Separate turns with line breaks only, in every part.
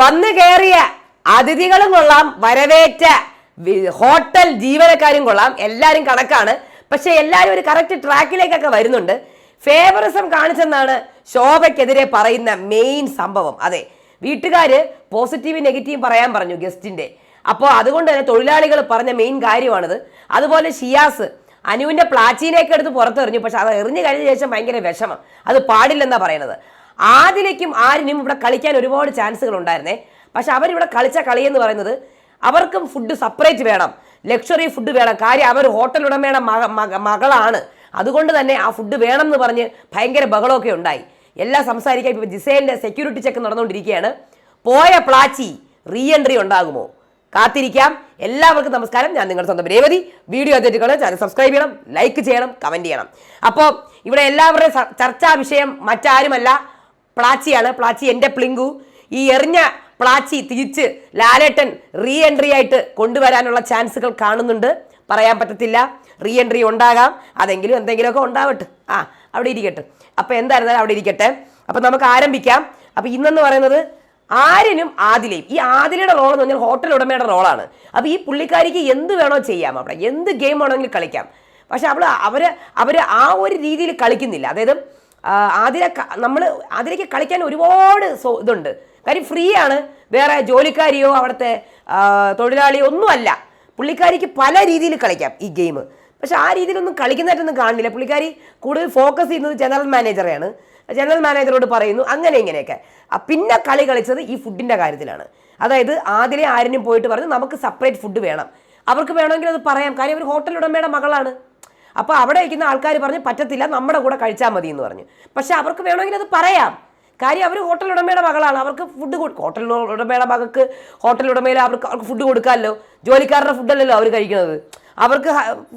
വന്നു കയറിയ അതിഥികളും കൊള്ളാം വരവേറ്റ ഹോട്ടൽ ജീവനക്കാരും കൊള്ളാം. എല്ലാവരും കണക്കാണ്. പക്ഷെ എല്ലാവരും ഒരു കറക്റ്റ് ട്രാക്കിലേക്കൊക്കെ വരുന്നുണ്ട്. ഫേവറിസം കാണിച്ചെന്നാണ് ശോഭയ്ക്കെതിരെ പറയുന്ന മെയിൻ സംഭവം. അതെ വീട്ടുകാർ പോസിറ്റീവ് നെഗറ്റീവ് പറയാൻ പറഞ്ഞു ഗസ്റ്റിന്റെ അപ്പോൾ അതുകൊണ്ട് തന്നെ തൊഴിലാളികൾ പറഞ്ഞ മെയിൻ കാര്യമാണിത്. അതുപോലെ ഷിയാസ് അനുവിന്റെ പ്ലാച്ചീനെയൊക്കെ എടുത്ത് പുറത്തെറിഞ്ഞു. പക്ഷെ അത് എറിഞ്ഞു കഴിഞ്ഞ ശേഷം ഭയങ്കര വിഷമം. അത് പാടില്ലെന്നാണ് പറയുന്നത്. ആദിലേക്കും ആരിനും ഇവിടെ കളിക്കാൻ ഒരുപാട് ചാൻസുകൾ ഉണ്ടായിരുന്നേ പക്ഷെ അവരിവിടെ കളിച്ച കളി എന്ന് പറയുന്നത് അവർക്കും ഫുഡ് സെപ്പറേറ്റ് വേണം. ലക്ഷറി ഫുഡ് വേണം. കാര്യം അവർ ഹോട്ടൽ ഉടമയുടെ മക മക- മകളാണ്. അതുകൊണ്ട് തന്നെ ആ ഫുഡ് വേണം എന്ന് പറഞ്ഞ് ഭയങ്കര ബഹളമൊക്കെ ഉണ്ടായി. എല്ലാം സംസാരിക്കാൻ ഇപ്പോൾ ജിസേലിന്റെ സെക്യൂരിറ്റി ചെക്ക് നടന്നുകൊണ്ടിരിക്കുകയാണ്. പോയ പ്ലാച്ചി റീ എൻട്രി ഉണ്ടാകുമോ? കാത്തിരിക്കാം. എല്ലാവർക്കും നമസ്കാരം. ഞാൻ നിങ്ങളുടെ സ്വന്തം രേവതി. വീഡിയോ അതിഥികളെ ചാനൽ സബ്സ്ക്രൈബ് ചെയ്യണം ലൈക്ക് ചെയ്യണം കമന്റ് ചെയ്യണം. അപ്പോൾ ഇവിടെ എല്ലാവരുടെയും ചർച്ചാ വിഷയം മറ്റാരുമല്ല. പ്ലാച്ചിയാണ്. പ്ലാച്ചി എന്റെ പ്ലിങ്കു. ഈ എറിഞ്ഞ പ്ലാച്ചി തിരിച്ച് ലാലേട്ടൻ റീ എൻട്രി ആയിട്ട് കൊണ്ടുവരാനുള്ള ചാൻസുകൾ കാണുന്നുണ്ട്. പറയാൻ പറ്റത്തില്ല. റീ എൻട്രി ഉണ്ടാകാം. അതെങ്കിലും എന്തെങ്കിലുമൊക്കെ ഉണ്ടാവട്ടെ. ആ അവിടെ ഇരിക്കട്ടെ. അപ്പോൾ എന്തായിരുന്നാലും അവിടെ ഇരിക്കട്ടെ. അപ്പോൾ നമുക്ക് ആരംഭിക്കാം. അപ്പോൾ ഇന്നെന്ന് പറയുന്നത് ആരിനും ആദിലയും. ഈ ആദിലയുടെ റോൾ എന്ന് പറഞ്ഞാൽ ഹോട്ടൽ ഉടമയുടെ റോളാണ് അപ്പോൾ ഈ പുള്ളിക്കാരിക്ക് എന്ത് വേണോ ചെയ്യാം അവിടെ. എന്ത് ഗെയിം വേണമെങ്കിലും കളിക്കാം. പക്ഷെ അവൾ അവർ അവർ ആ ഒരു രീതിയിൽ കളിക്കുന്നില്ല. അതായത് ആതിര നമ്മൾ ആതിരയ്ക്ക് കളിക്കാൻ ഒരുപാട് ഇതുണ്ട്. കാര്യം ഫ്രീ ആണ്. വേറെ ജോലിക്കാരിയോ അവിടുത്തെ തൊഴിലാളിയോ ഒന്നുമല്ല. പുള്ളിക്കാരിക്ക് പല രീതിയിൽ കളിക്കാം ഈ ഗെയിം പക്ഷെ ആ രീതിയിലൊന്നും കളിക്കുന്നതായിട്ടൊന്നും കാണുന്നില്ല പുള്ളിക്കാരി കൂടുതൽ ഫോക്കസ് ചെയ്യുന്നത് ജനറൽ മാനേജറെയാണ് ജനറൽ മാനേജറോട് പറയുന്നു അങ്ങനെ ഇങ്ങനെയൊക്കെ. പിന്നെ കളി കളിച്ചത് ഈ ഫുഡിന്റെ കാര്യത്തിലാണ്. അതായത് ആദ്യമേ ആരിനും പോയിട്ട് പറഞ്ഞു നമുക്ക് സെപ്പറേറ്റ് ഫുഡ് വേണം. അവർക്ക് വേണമെങ്കിൽ അത് പറയാം. കാര്യം ഒരു ഹോട്ടൽ ഉടമയുടെ മകളാണ്. അപ്പോൾ അവിടെ ഇരിക്കുന്ന ആൾക്കാർ പറഞ്ഞ് പറ്റത്തില്ല നമ്മുടെ കൂടെ കഴിച്ചാൽ മതി എന്ന് പറഞ്ഞു. പക്ഷെ അവർക്ക് വേണമെങ്കിൽ അത് പറയാം. കാര്യം അവർ ഹോട്ടൽ ഉടമയുടെ മകളാണ്. അവർക്ക് ഫുഡ് ഹോട്ടൽ ഉടമയുടെ മകൾക്ക് ഹോട്ടൽ ഉടമയിൽ അവർക്ക് അവർക്ക് ഫുഡ് കൊടുക്കാമല്ലോ. ജോലിക്കാരുടെ ഫുഡല്ലല്ലോ അവർ കഴിക്കുന്നത്. അവർക്ക്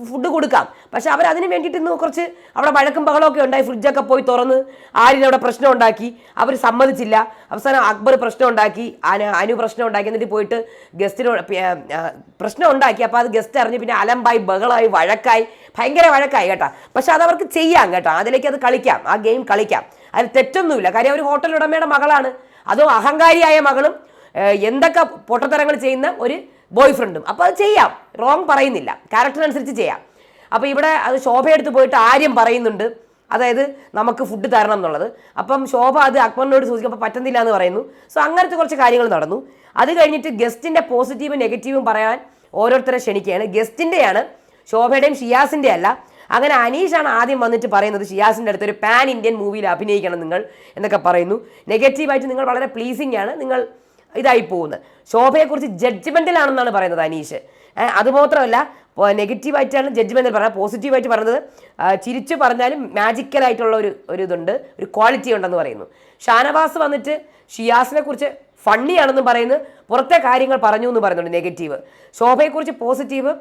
ഫുഡ് കൊടുക്കാം. പക്ഷെ അവർ അതിന് വേണ്ടിയിട്ട് ഇന്ന് കുറച്ച് അവിടെ വഴക്കും ബഹളമൊക്കെ ഉണ്ടായി. ഫ്രിഡ്ജൊക്കെ പോയി തുറന്ന് ആരിന് അവിടെ പ്രശ്നം ഉണ്ടാക്കി. അവർ സമ്മതിച്ചില്ല. അവസാനം അക്ബർ പ്രശ്നം ഉണ്ടാക്കി. അനു പ്രശ്നം ഉണ്ടാക്കി. എന്നിട്ട് പോയിട്ട് ഗസ്റ്റിനോട് പ്രശ്നം ഉണ്ടാക്കി. അപ്പോൾ അത് ഗസ്റ്റ് അറിഞ്ഞ് പിന്നെ അലമ്പായി ബഹളമായി വഴക്കായി. ഭയങ്കര വഴക്കായി കേട്ടോ. പക്ഷെ അത് അവർക്ക് ചെയ്യാം കേട്ടോ. അതിലേക്ക് അത് കളിക്കാം. ആ ഗെയിം കളിക്കാം. അതിൽ തെറ്റൊന്നുമില്ല. കാര്യം അവർ ഹോട്ടൽ ഉടമയുടെ മകളാണ്. അതോ അഹങ്കാരിയായ മകളും എന്തൊക്കെ പൊട്ടത്തരങ്ങൾ ചെയ്യുന്ന ഒരു ബോയ് ഫ്രണ്ടും അപ്പോൾ അത് ചെയ്യാം. റോങ് പറയുന്നില്ല. ക്യാരക്ടറിനനുസരിച്ച് ചെയ്യാം. അപ്പോൾ ഇവിടെ അത് ശോഭയെടുത്ത് പോയിട്ട് ആര്യം പറയുന്നുണ്ട്. അതായത് നമുക്ക് ഫുഡ് തരണം എന്നുള്ളത്. അപ്പം ശോഭ അത് അക്ബറിനോട് ചോദിക്കുമ്പോൾ പറ്റുന്നില്ല എന്ന് പറയുന്നു. സോ അങ്ങനത്തെ കുറച്ച് കാര്യങ്ങൾ നടന്നു. അത് കഴിഞ്ഞിട്ട് ഗസ്റ്റിന്റെ പോസിറ്റീവും നെഗറ്റീവും പറയാൻ ഓരോരുത്തരെ ക്ഷണിക്കുകയാണ്. ഗസ്റ്റിന്റെയാണ് ശോഭയുടെയും ഷിയാസിന്റെ അല്ല. അങ്ങനെ അനീഷാണ് ആദ്യം വന്നിട്ട് പറയുന്നത് ഷിയാസിന്റെ അടുത്ത് ഒരു പാൻ ഇന്ത്യൻ മൂവിയിൽ അഭിനയിക്കണം നിങ്ങൾ എന്നൊക്കെ പറയുന്നു. നെഗറ്റീവായിട്ട് നിങ്ങൾ വളരെ പ്ലീസിങ് ആണ്. നിങ്ങൾ ഇതായി പോകുന്നത് ശോഭയെക്കുറിച്ച് ജഡ്ജ്മെന്റിലാണെന്നാണ് പറയുന്നത് അനീഷ്. അതുമാത്രമല്ല നെഗറ്റീവായിട്ടാണ് ജഡ്ജ്മെന്റിൽ പറഞ്ഞത് പോസിറ്റീവായിട്ട് പറഞ്ഞത് ചിരിച്ചു പറഞ്ഞാലും മാജിക്കലായിട്ടുള്ള ഒരു ഒരു ഇതുണ്ട് ഒരു ക്വാളിറ്റി ഉണ്ടെന്ന് പറയുന്നു. ഷാനവാസ് വന്നിട്ട് ഷിയാസിനെ കുറിച്ച് ഫണ്ണിയാണെന്നും പറയുന്നു പുറത്തെ കാര്യങ്ങൾ പറഞ്ഞു എന്ന് പറയുന്നുണ്ട് നെഗറ്റീവ് ശോഭയെക്കുറിച്ച് പോസിറ്റീവ്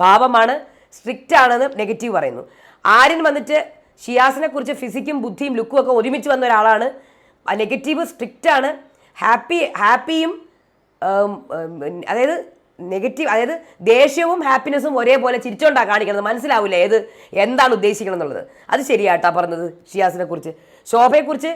പാപമാണ് സ്ട്രിക്റ്റ് ആണെന്ന് നെഗറ്റീവ് പറയുന്നു. ആര്യൻ വന്നിട്ട് ഷിയാസിനെ കുറിച്ച് ഫിസിക്കും ബുദ്ധിയും ലുക്കും ഒക്കെ ഒരുമിച്ച് വന്ന ഒരാളാണ്. നെഗറ്റീവ് സ്ട്രിക്റ്റ് ആണ്. ഹാപ്പി ഹാപ്പിയും അതായത് നെഗറ്റീവ് അതായത് ദേഷ്യവും ഹാപ്പിനെസ്സും ഒരേപോലെ ചിരിച്ചോണ്ടാ കാണിക്കുന്നത്. മനസ്സിലാവില്ല ഏത് എന്താണ് ഉദ്ദേശിക്കണം എന്നുള്ളത് അത് ശരിയാട്ടാ പറഞ്ഞത് ഷിയാസിനെ കുറിച്ച് ശോഭയെക്കുറിച്ച്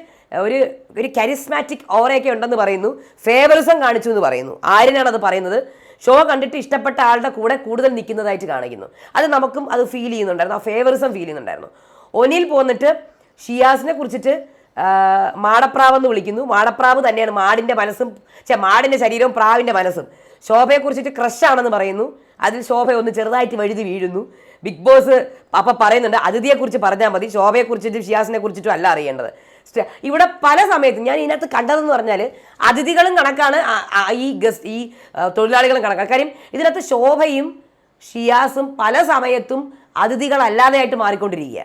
ഒരു ഒരു കരിസ്മാറ്റിക് ഓറയൊക്കെ ഉണ്ടെന്ന് പറയുന്നു. ഫേവറിസം കാണിച്ചു എന്ന് പറയുന്നു. ആര്യനാണ് അത് പറയുന്നത്? ഷോ കണ്ടിട്ട് ഇഷ്ടപ്പെട്ട ആളുടെ കൂടെ കൂടുതൽ നിൽക്കുന്നതായിട്ട് കാണിക്കുന്നു. അത് നമുക്കും അത് ഫീൽ ചെയ്യുന്നുണ്ടായിരുന്നു. ആ ഫേവറിസം ഫീൽ ചെയ്യുന്നുണ്ടായിരുന്നു. ഒനിൽ പോന്നിട്ട് ഷിയാസിനെ കുറിച്ചിട്ട് മാടപ്രാവെന്ന് വിളിക്കുന്നു. മാടപ്രാവ് തന്നെയാണ് മാടിന്റെ മനസ്സും ചെ മാടിന്റെ ശരീരവും പ്രാവിന്റെ മനസ്സും. ശോഭയെക്കുറിച്ചിട്ട് ക്രഷാണെന്ന് പറയുന്നു. അതിൽ ശോഭ ഒന്ന് ചെറുതായിട്ട് വഴുതി വീഴുന്നു. ബിഗ് ബോസ് അപ്പം പറയുന്നുണ്ട് അതിഥിയെക്കുറിച്ച് പറഞ്ഞാൽ മതി. ശോഭയെക്കുറിച്ചിട്ടും ഷിയാസിനെ കുറിച്ചിട്ടും അല്ല അറിയേണ്ടത്. ഇവിടെ പല സമയത്തും ഞാൻ ഇതിനകത്ത് കണ്ടതെന്ന് പറഞ്ഞാൽ അതിഥികളും കണക്കാണ് ഈ ഗസ്റ്റ് ഈ തൊഴിലാളികളും കണക്കാണ്. കാര്യം ഇതിനകത്ത് ശോഭയും ഷിയാസും പല സമയത്തും അതിഥികളല്ലാതെയായിട്ട് മാറിക്കൊണ്ടിരിക്കുക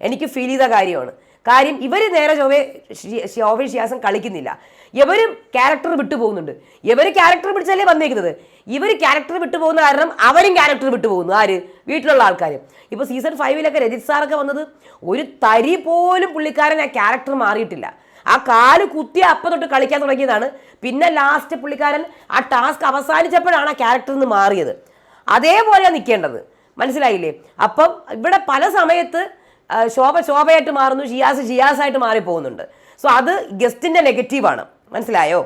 എനിക്ക് ഫീൽ ചെയ്ത കാര്യമാണ്. കാര്യം ഇവർ നേരെ ചൊവ്വേ ഷി- ശോഭ ഷിയാസം കളിക്കുന്നില്ല. ഇവരും ക്യാരക്ടർ വിട്ടു പോകുന്നുണ്ട്. ഇവർ ക്യാരക്ടർ പിടിച്ചല്ലേ വന്നേക്കുന്നത്? ഇവർ ക്യാരക്ടർ വിട്ടു പോകുന്ന കാരണം അവരും ക്യാരക്ടർ വിട്ടു പോകുന്നു. ആര്? വീട്ടിലുള്ള ആൾക്കാർ ഇപ്പോൾ സീസൺ ഫൈവിലൊക്കെ രജിത് സാറൊക്കെ വന്നത് ഒരു തരി പോലും പുള്ളിക്കാരൻ ആ ക്യാരക്ടർ മാറിയിട്ടില്ല. ആ കാൽ കുത്തി അപ്പം തൊട്ട് കളിക്കാൻ തുടങ്ങിയതാണ്. പിന്നെ ലാസ്റ്റ് പുള്ളിക്കാരൻ ആ ടാസ്ക് അവസാനിച്ചപ്പോഴാണ് ആ ക്യാരക്ടറിൽ നിന്ന് മാറിയത്. അതേപോലെയാണ് നിൽക്കേണ്ടത് മനസ്സിലായില്ലേ? അപ്പം ഇവിടെ പല സമയത്ത് ശോഭ ശോഭയായിട്ട് മാറുന്നു ഷിയാസ് ഷിയാസായിട്ട് മാറിപ്പോകുന്നുണ്ട്. സോ അത് ഗസ്റ്റിന്റെ നെഗറ്റീവാണ് മനസ്സിലായോ?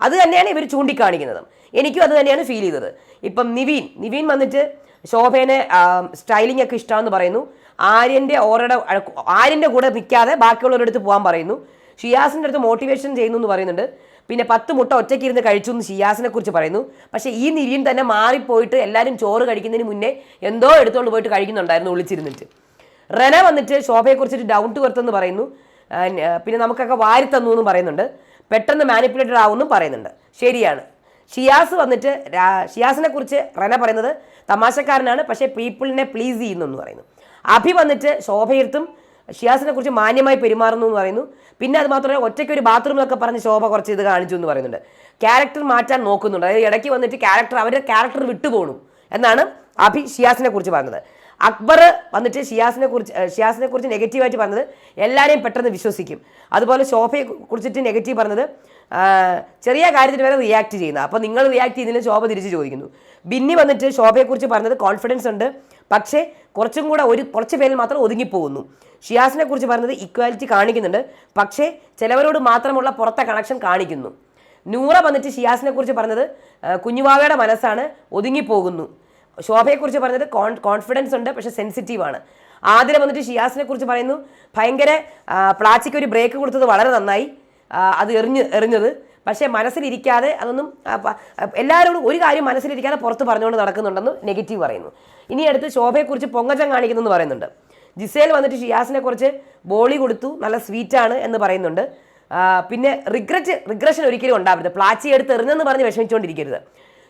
അത് തന്നെയാണ് ഇവർ ചൂണ്ടിക്കാണിക്കുന്നത്. എനിക്കും അത് തന്നെയാണ് ഫീൽ ചെയ്തത്. ഇപ്പം നിവീൻ നിവീൻ വന്നിട്ട് ശോഭേനെ സ്റ്റൈലിംഗ് ഒക്കെ ഇഷ്ടമാണെന്ന് പറയുന്നു. ആര്യന്റെ ഓരോടെ ആര്യന്റെ കൂടെ നിൽക്കാതെ ബാക്കിയുള്ളവരുടെ അടുത്ത് പോകാൻ പറയുന്നു. ഷിയാസിന്റെ അടുത്ത് മോട്ടിവേഷൻ ചെയ്യുന്നു എന്ന് പറയുന്നുണ്ട്. പിന്നെ പത്ത് മുട്ട ഒറ്റയ്ക്ക് ഇരുന്ന് കഴിച്ചു എന്ന് ഷിയാസിനെ കുറിച്ച് പറയുന്നു. പക്ഷേ ഈ നിവിൻ തന്നെ മാറിപ്പോയിട്ട് എല്ലാവരും ചോറ് കഴിക്കുന്നതിന് മുന്നേ എന്തോ എടുത്തുകൊണ്ട് പോയിട്ട് കഴിക്കുന്നുണ്ടായിരുന്നു ഒളിച്ചിരുന്നിട്ട്. റെന വന്നിട്ട് ശോഭയെക്കുറിച്ചിട്ട് ഡൗൺ ടു എർത്ത് എന്ന് പറയുന്നു പിന്നെ നമുക്കൊക്കെ വാരി തന്നു എന്നും പറയുന്നുണ്ട്. പെട്ടെന്ന് മാനിപ്പുലേറ്റഡ് ആവുമെന്നും പറയുന്നുണ്ട്. ശരിയാണ്. ഷിയാസ് വന്നിട്ട് ഷിയാസിനെ കുറിച്ച് റെന പറയുന്നത് തമാശക്കാരനാണ് പക്ഷേ പീപ്പിളിനെ പ്ലീസ് ചെയ്യുന്നു എന്ന് പറയുന്നു. അഭി വന്നിട്ട് ശോഭയിരുത്തും ഷിയാസിനെ കുറിച്ച് മാന്യമായി പെരുമാറുന്നു എന്ന് പറയുന്നു. പിന്നെ അത് മാത്രമല്ല ഒറ്റയ്ക്ക് ഒരു ബാത്റൂമിലൊക്കെ പറഞ്ഞ് ശോഭ കുറച്ച് ഇത് കാണിച്ചു എന്ന് പറയുന്നുണ്ട്. ക്യാരക്ടർ മാറ്റാൻ നോക്കുന്നുണ്ട്. അതായത് ഇടയ്ക്ക് വന്നിട്ട് ക്യാരക്ടർ അവരുടെ ക്യാരക്ടർ വിട്ടുപോണു എന്നാണ് അഭി ഷിയാസിനെ കുറിച്ച് പറഞ്ഞത്. അക്ബർ വന്നിട്ട് ഷിയാസിനെ കുറിച്ച് ഷിയാസിനെ കുറിച്ച് നെഗറ്റീവായിട്ട് പറഞ്ഞത് എല്ലാവരെയും പെട്ടെന്ന് വിശ്വസിക്കും. അതുപോലെ ശോഭയെ കുറിച്ചിട്ട് നെഗറ്റീവ് പറഞ്ഞത് ചെറിയ കാര്യത്തിന് വരെ റിയാക്ട് ചെയ്യുന്നത് അപ്പോൾ നിങ്ങൾ റിയാക്ട് ചെയ്യുന്നതിന് ശോഭ തിരിച്ച് ചോദിക്കുന്നു. ബിന്നി വന്നിട്ട് ശോഭയെക്കുറിച്ച് പറഞ്ഞത് കോൺഫിഡൻസ് ഉണ്ട് പക്ഷേ കുറച്ചും കൂടെ ഒരു കുറച്ച് പേരിൽ മാത്രം ഒതുങ്ങിപ്പോകുന്നു. ഷിയാസിനെ കുറിച്ച് പറഞ്ഞത് ഇക്വാലിറ്റി കാണിക്കുന്നുണ്ട് പക്ഷേ ചിലവരോട് മാത്രമുള്ള പുറത്തെ കണക്ഷൻ കാണിക്കുന്നു. നൂറ വന്നിട്ട് ഷിയാസിനെ കുറിച്ച് പറഞ്ഞത് കുഞ്ഞുവാവയുടെ മനസ്സാണ് ഒതുങ്ങിപ്പോകുന്നു. ശോഭയെക്കുറിച്ച് പറഞ്ഞത് കോൺ കോൺഫിഡൻസ് ഉണ്ട് പക്ഷെ സെൻസിറ്റീവ് ആണ്. ആതിര വന്നിട്ട് ഷിയാസിനെ കുറിച്ച് പറയുന്നു. ഭയങ്കര പ്ലാച്ചിക്ക് ഒരു ബ്രേക്ക് കൊടുത്തത് വളരെ നന്നായി. അത് എറിഞ്ഞ് എറിഞ്ഞത്. പക്ഷേ മനസ്സിലിരിക്കാതെ അതൊന്നും എല്ലാവരോടും ഒരു കാര്യം മനസ്സിലിരിക്കാതെ പുറത്ത് പറഞ്ഞുകൊണ്ട് നടക്കുന്നുണ്ടെന്ന് നെഗറ്റീവ് പറയുന്നു. ഇനി അടുത്ത് ശോഭയെക്കുറിച്ച് പൊങ്ങച്ചം കാണിക്കുന്നു പറയുന്നുണ്ട്. ജിസേൽ വന്നിട്ട് ഷിയാസിനെ കുറിച്ച് ബോളി കൊടുത്തു നല്ല സ്വീറ്റാണ് എന്ന് പറയുന്നുണ്ട്. പിന്നെ റിഗ്രറ്റ് റിഗ്രഷൻ ഒരിക്കലും ഉണ്ടാവരുത്. പ്ലാച്ചി എടുത്ത് എറിഞ്ഞെന്ന് പറഞ്ഞ് വിഷമിച്ചുകൊണ്ടിരിക്കരുത്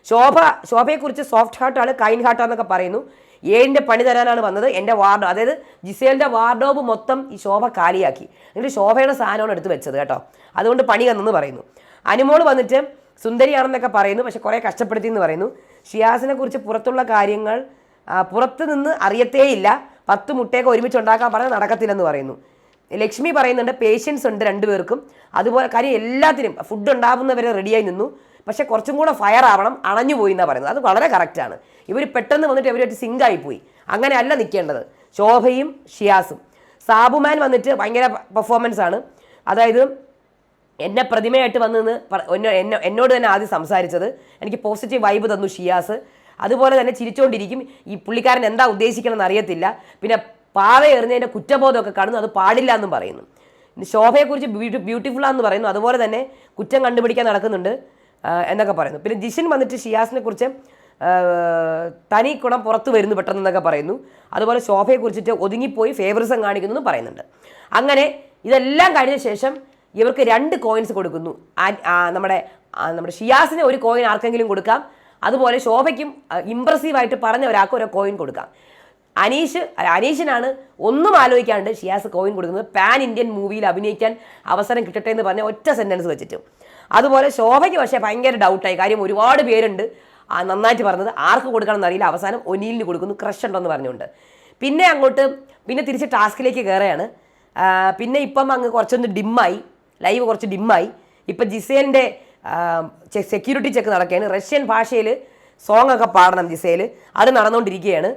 ശോഭ ശോഭയെക്കുറിച്ച് സോഫ്റ്റ് ഹാർട്ടാണ് കൈൻഡ് ഹാർട്ടാന്നൊക്കെ പറയുന്നു. ഏഴിന്റെ പണി തരാനാണ് വന്നത് എന്റെ വാർഡ് അതായത് ജിസേലിന്റെ വാർഡോബ് മൊത്തം ഈ ശോഭ കാലിയാക്കി. എന്നിട്ട് ശോഭയുടെ സാധനമാണ് എടുത്ത് വെച്ചത് കേട്ടോ. അതുകൊണ്ട് പണി തന്നെന്ന് പറയുന്നു. അനുമോൾ വന്നിട്ട് സുന്ദരിയാണെന്നൊക്കെ പറയുന്നു പക്ഷെ കുറേ കഷ്ടപ്പെടുത്തി എന്ന് പറയുന്നു. ഷിയാസിനെ കുറിച്ച് പുറത്തുള്ള കാര്യങ്ങൾ പുറത്ത് നിന്ന് അറിയത്തേയില്ല. പത്ത് മുട്ടയൊക്കെ ഒരുമിച്ച് ഉണ്ടാക്കാൻ പറഞ്ഞാൽ നടക്കത്തില്ലെന്ന് പറയുന്നു. ലക്ഷ്മി പറയുന്നുണ്ട് പേഷ്യൻസ് ഉണ്ട് രണ്ടുപേർക്കും. അതുപോലെ കാര്യം എല്ലാത്തിനും ഫുഡ് ഉണ്ടാകുന്നവരെ റെഡിയായി നിന്നു. പക്ഷെ കുറച്ചും കൂടെ ഫയർ ആവണം അണഞ്ഞു പോയി എന്നാണ് പറയുന്നത്. അത് വളരെ കറക്റ്റാണ് ഇവർ പെട്ടെന്ന് വന്നിട്ട് ഇവരുമായിട്ട് സിങ്ക് ആയിപ്പോയി അങ്ങനെയല്ല നിൽക്കേണ്ടത് ശോഭയും ഷിയാസും. സാബുമാൻ വന്നിട്ട് ഭയങ്കര പെർഫോമൻസ് ആണ്. അതായത് എന്നെ പ്രതിമയായിട്ട് വന്ന് എന്നെ- എന്നെ- എന്നോട് തന്നെ ആദ്യം സംസാരിച്ചത്. എനിക്ക് പോസിറ്റീവ് വൈബ് തന്നു ഷിയാസ്. അതുപോലെ തന്നെ ചിരിച്ചുകൊണ്ടിരിക്കും ഈ പുള്ളിക്കാരൻ എന്താ ഉദ്ദേശിക്കണമെന്ന് അറിയത്തില്ല. പിന്നെ പാവ എറിഞ്ഞതിന്റെ കുറ്റബോധമൊക്കെ കാണുന്നു. അത് പാടില്ല എന്നും പറയുന്നു. ശോഭയെക്കുറിച്ച് ബ്യൂട്ടി ബ്യൂട്ടിഫുൾ പറയുന്നു. അതുപോലെ തന്നെ കുറ്റം കണ്ടുപിടിക്കാൻ നടക്കുന്നുണ്ട്. എന്നൊക്കെ പറയുന്നു. പിന്നെ ജിഷിൻ വന്നിട്ട് ഷിയാസിനെ കുറിച്ച് തനി ഗുണം പുറത്ത് വരുന്നു പെട്ടെന്നൊക്കെ പറയുന്നു. അതുപോലെ ശോഭയെ കുറിച്ചിട്ട് ഒതുങ്ങിപ്പോയി ഫേവറിസം കാണിക്കുന്നു എന്ന് പറയുന്നുണ്ട്. അങ്ങനെ ഇതെല്ലാം കഴിഞ്ഞ ശേഷം ഇവർക്ക് രണ്ട് കോയിൻസ് കൊടുക്കുന്നു. നമ്മുടെ നമ്മുടെ ഷിയാസിന് ഒരു കോയിൻ ആർക്കെങ്കിലും കൊടുക്കാം. അതുപോലെ ശോഭയ്ക്കും ഇമ്പ്രസീവായിട്ട് പറഞ്ഞ ഒരാൾക്ക് ഒരു കോയിൻ കൊടുക്കാം. അനീഷ് അനീഷിനാണ് ഒന്നും ആലോചിക്കാണ്ട് ഷിയാസ് കോയിൻ കൊടുക്കുന്നത്. പാൻ ഇന്ത്യൻ മൂവിയിൽ അഭിനയിക്കാൻ അവസരം കിട്ടട്ടെ എന്ന് പറഞ്ഞ ഒറ്റ സെന്റൻസ് വെച്ചിട്ട്. അതുപോലെ ശോഭയ്ക്ക് പക്ഷേ ഭയങ്കര ഡൗട്ടായി കാര്യം ഒരുപാട് പേരുണ്ട്. നന്നായിട്ട് പറഞ്ഞത് ആർക്ക് കൊടുക്കണം എന്നറിയില്ല അവസാനം ഒനീലിന് കൊടുക്കുന്നു ക്രഷ് ഉണ്ടെന്ന് പറഞ്ഞുകൊണ്ട്. പിന്നെ അങ്ങോട്ട് പിന്നെ തിരിച്ച് ടാസ്കിലേക്ക് കയറുകയാണ് പിന്നെ ഇപ്പം അങ്ങ് കുറച്ചൊന്ന് ഡിമ്മായി. ലൈവ് കുറച്ച് ഡിമ്മായി. ഇപ്പം ജിസേലിന്റെ സെക്യൂരിറ്റി ചെക്ക് നടക്കുകയാണ്. റഷ്യൻ ഭാഷയിൽ സോങ് ഒക്കെ പാടണം ജിസേൽ അത് നടന്നുകൊണ്ടിരിക്കുകയാണ്.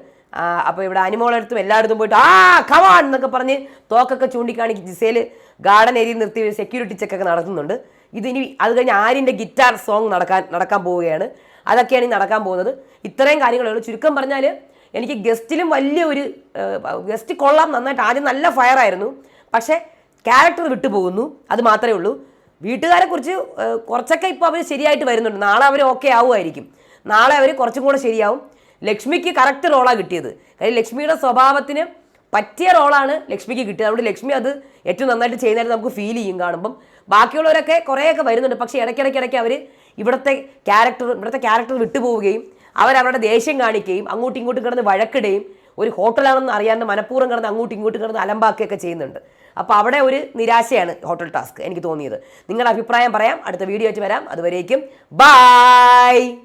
അപ്പോൾ ഇവിടെ അനിമോളടുത്തും എല്ലായിടത്തും പോയിട്ട് ആ കവാൻ എന്നൊക്കെ പറഞ്ഞ് തോക്കൊക്കെ ചൂണ്ടിക്കാണിക്ക് ജിസേൽ ഗാർഡൻ ഏരിയയിൽ നിർത്തി സെക്യൂരിറ്റി ചെക്കൊക്കെ നടത്തുന്നുണ്ട്. ഇതിനി അത് കഴിഞ്ഞ് ആര്യന്റെ ഗിറ്റാർ സോങ് നടക്കാൻ നടക്കാൻ പോവുകയാണ്. അതൊക്കെയാണ് ഈ നടക്കാൻ പോകുന്നത്. ഇത്രയും കാര്യങ്ങളുള്ളൂ ചുരുക്കം പറഞ്ഞാൽ എനിക്ക് ഗസ്റ്റിലും വലിയ ഒരു ഗസ്റ്റ് കൊള്ളാം. നന്നായിട്ട് ആദ്യം നല്ല ഫയർ ആയിരുന്നു. പക്ഷേ ക്യാരക്ടർ വിട്ടുപോകുന്നു അത് മാത്രമേ ഉള്ളൂ. വീട്ടുകാരെ കുറിച്ച് കുറച്ചൊക്കെ ഇപ്പോൾ അവർ ശരിയായിട്ട് വരുന്നുണ്ട്. നാളെ അവർ ഓക്കെ ആവുമായിരിക്കും. നാളെ അവർ കുറച്ചും കൂടെ ശരിയാവും. ലക്ഷ്മിക്ക് കറക്റ്റ് റോളാണ് കിട്ടിയത്. കാര്യം ലക്ഷ്മിയുടെ സ്വഭാവത്തിന് പറ്റിയ റോളാണ് ലക്ഷ്മിക്ക് കിട്ടിയത്. അതുകൊണ്ട് ലക്ഷ്മി അത് ഏറ്റവും നന്നായിട്ട് ചെയ്യുന്നതായിട്ട് നമുക്ക് ഫീൽ ചെയ്യും കാണുമ്പം. ബാക്കിയുള്ളവരൊക്കെ കുറേയൊക്കെ വരുന്നുണ്ട്. പക്ഷെ ഇടയ്ക്കിടയ്ക്ക് ഇടയ്ക്ക് അവർ ഇവിടുത്തെ ക്യാരക്ടർ ഇവിടുത്തെ ക്യാരക്ടർ വിട്ടുപോവുകയും അവരവരുടെ ദേഷ്യം കാണിക്കുകയും അങ്ങോട്ടും ഇങ്ങോട്ടും കിടന്ന് വഴക്കിടുകയും ഒരു ഹോട്ടലാണെന്ന് അറിയാണ്ട് മനഃപൂർവം കിടന്ന് അങ്ങോട്ടും ഇങ്ങോട്ടും കിടന്ന് അലമ്പാക്കുകയൊക്കെ ചെയ്യുന്നുണ്ട്. അപ്പോൾ അവിടെ ഒരു നിരാശയാണ് ഹോട്ടൽ ടാസ്ക് എനിക്ക് തോന്നിയത്. നിങ്ങളുടെ അഭിപ്രായം പറയാം. അടുത്ത വീഡിയോ ആയിട്ട് വരാം. അതുവരേക്കും ബായ്